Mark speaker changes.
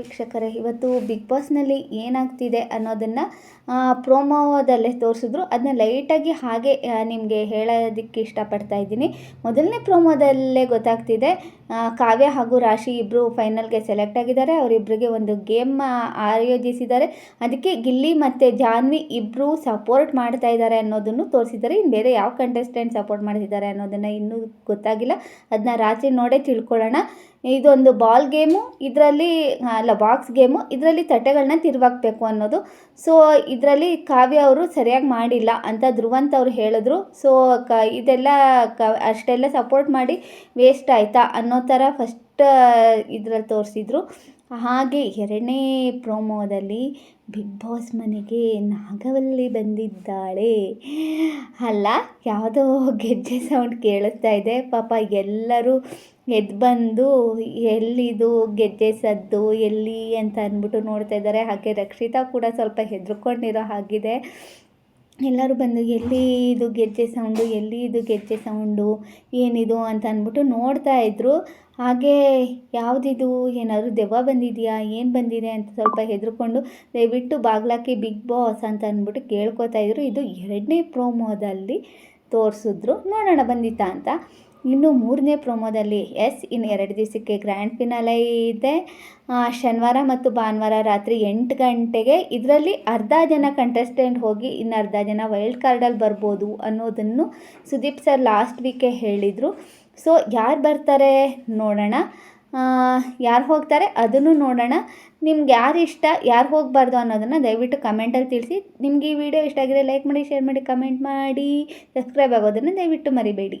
Speaker 1: ವೀಕ್ಷಕರೇ. ಇವತ್ತು ಬಿಗ್ ಬಾಸ್ನಲ್ಲಿ ಏನಾಗ್ತಿದೆ ಅನ್ನೋದನ್ನು ಪ್ರೋಮೋದಲ್ಲೇ ತೋರಿಸಿದ್ರು. ಅದನ್ನ ಲೈಟಾಗಿ ಹಾಗೆ ನಿಮಗೆ ಹೇಳೋದಕ್ಕೆ ಇಷ್ಟಪಡ್ತಾ ಇದ್ದೀನಿ. ಮೊದಲನೇ ಪ್ರೋಮೋದಲ್ಲೇ ಗೊತ್ತಾಗ್ತಿದೆ ಕಾವ್ಯ ಹಾಗೂ ರಾಶಿ ಇಬ್ಬರು ಫೈನಲ್ಗೆ ಸೆಲೆಕ್ಟ್ ಆಗಿದ್ದಾರೆ. ಅವರಿಬ್ಬರಿಗೆ ಒಂದು ಗೇಮ್ ಆಯೋಜಿಸಿದ್ದಾರೆ. ಅದಕ್ಕೆ ಗಿಲ್ಲಿ ಮತ್ತು ಜಾನ್ವಿ ಇಬ್ಬರು ಸಪೋರ್ಟ್ ಮಾಡ್ತಾ ಇದ್ದಾರೆ ಅನ್ನೋದನ್ನು ತೋರಿಸಿದ್ದಾರೆ. ಇನ್ನು ಬೇರೆ ಯಾವ ಕಂಟೆಸ್ಟೆಂಟ್ ಸಪೋರ್ಟ್ ಮಾಡ್ತಿದ್ದಾರೆ ಅನ್ನೋದನ್ನು ಇನ್ನೂ ಗೊತ್ತಾಗಿಲ್ಲ. ಅದನ್ನ ರಾತ್ರಿ ನೋಡೇ ತಿಳ್ಕೊಳ್ಳೋಣ. ಇದೊಂದು ಬಾಲ್ ಗೇಮು ಇದರಲ್ಲಿ ಅಲ್ಲ ಬಾಕ್ಸ್ ಗೇಮು ಇದರಲ್ಲಿ ತಟ್ಟೆಗಳನ್ನ ತಿರುವಾಕ್ಬೇಕು ಅನ್ನೋದು. ಸೊ ಇದರಲ್ಲಿ ಕಾವ್ಯ ಅವರು ಸರಿಯಾಗಿ ಮಾಡಿಲ್ಲ ಅಂತ ಧ್ರುವಂತ ಅವರು ಹೇಳಿದ್ರು. ಸೊ ಕ, ಇದೆಲ್ಲ ಕ, ಅಷ್ಟೆಲ್ಲ ಸಪೋರ್ಟ್ ಮಾಡಿ ವೇಸ್ಟ್ ಆಯಿತಾ ಅನ್ನೋ ಥರ ಫಸ್ಟ್ ಇದ್ರಲ್ಲಿ ತೋರಿಸಿದ್ರು. ಹಾಗೆ ಎರಡನೇ ಪ್ರೋಮೋದಲ್ಲಿ ಬಿಗ್ ಬಾಸ್ ಮನೆಗೆ ನಾಗವಲ್ಲಿ ಬಂದಿದ್ದಾಳೆ. ಅಲ್ಲ, ಯಾವುದೋ ಗೆಜ್ಜೆ ಸೌಂಡ್ ಕೇಳಿಸ್ತಾ ಇದೆ. ಪಾಪ ಎಲ್ಲರೂ ಎದ್ದು ಬಂದು, ಎಲ್ಲಿದು ಗೆಜ್ಜೆ ಸದ್ದು, ಎಲ್ಲಿ ಅಂತ ಅಂದ್ಬಿಟ್ಟು ನೋಡ್ತಾ ಇದ್ದಾರೆ. ಹಾಗೆ ರಕ್ಷಿತಾ ಕೂಡ ಸ್ವಲ್ಪ ಹೆದರ್ಕೊಂಡಿರೋ ಹಾಗಿದೆ. ಎಲ್ಲರೂ ಬಂದು ಎಲ್ಲಿ ಇದು ಗೆಜ್ಜೆ ಸೌಂಡು ಎಲ್ಲಿ ಇದು ಗೆಜ್ಜೆ ಸೌಂಡು ಏನಿದು ಅಂತ ಅಂದ್ಬಿಟ್ಟು ನೋಡ್ತಾ ಇದ್ರು. ಹಾಗೆ ಯಾವುದಿದು, ಏನಾದರೂ ದೆವ್ವ ಬಂದಿದೆಯಾ, ಏನು ಬಂದಿದೆ ಅಂತ ಸ್ವಲ್ಪ ಹೆದರ್ಕೊಂಡು ದಯವಿಟ್ಟು ಬಾಗ್ಲಾಕಿ ಬಿಗ್ ಬಾಸ್ ಅಂತ ಅಂದ್ಬಿಟ್ಟು ಕೇಳ್ಕೊತಾ ಇದ್ರು. ಇದು ಎರಡನೇ ಪ್ರೋಮೋದಲ್ಲಿ ತೋರಿಸಿದ್ರು. ನೋಡೋಣ ಬಂದಿತ್ತಾ ಅಂತ. ಇನ್ನು ಮೂರನೇ ಪ್ರೊಮೋದಲ್ಲಿ ಎಸ್, ಇನ್ನು ಎರಡು ದಿವಸಕ್ಕೆ ಗ್ರ್ಯಾಂಡ್ ಫಿನಾಲೆ ಇದೆ. ಶನಿವಾರ ಮತ್ತು ಭಾನುವಾರ ರಾತ್ರಿ ಎಂಟು ಗಂಟೆಗೆ ಇದರಲ್ಲಿ ಅರ್ಧ ಜನ ಕಂಟೆಸ್ಟೆಂಟ್ ಹೋಗಿ, ಇನ್ನು ಅರ್ಧ ಜನ ವೈಲ್ಡ್ ಕಾರ್ಡಲ್ಲಿ ಬರ್ಬೋದು ಅನ್ನೋದನ್ನು ಸುದೀಪ್ ಸರ್ ಲಾಸ್ಟ್ ವೀಕೆ ಹೇಳಿದರು. ಸೊ ಯಾರು ಬರ್ತಾರೆ ನೋಡೋಣ. ಯಾರು ಹೋಗ್ತಾರೆ ಅದನ್ನು ನೋಡೋಣ. ನಿಮ್ಗೆ ಯಾರು ಇಷ್ಟ, ಯಾರು ಹೋಗಬಾರ್ದು ಅನ್ನೋದನ್ನು ದಯವಿಟ್ಟು ಕಮೆಂಟಲ್ಲಿ ತಿಳಿಸಿ. ನಿಮಗೆ ಈ ವಿಡಿಯೋ ಇಷ್ಟ ಆಗಿದೆ ಲೈಕ್ ಮಾಡಿ ಶೇರ್ ಮಾಡಿ ಕಮೆಂಟ್ ಮಾಡಿ ಸಬ್ಸ್ಕ್ರೈಬ್ ಆಗೋದನ್ನು ದಯವಿಟ್ಟು ಮರಿಬೇಡಿ.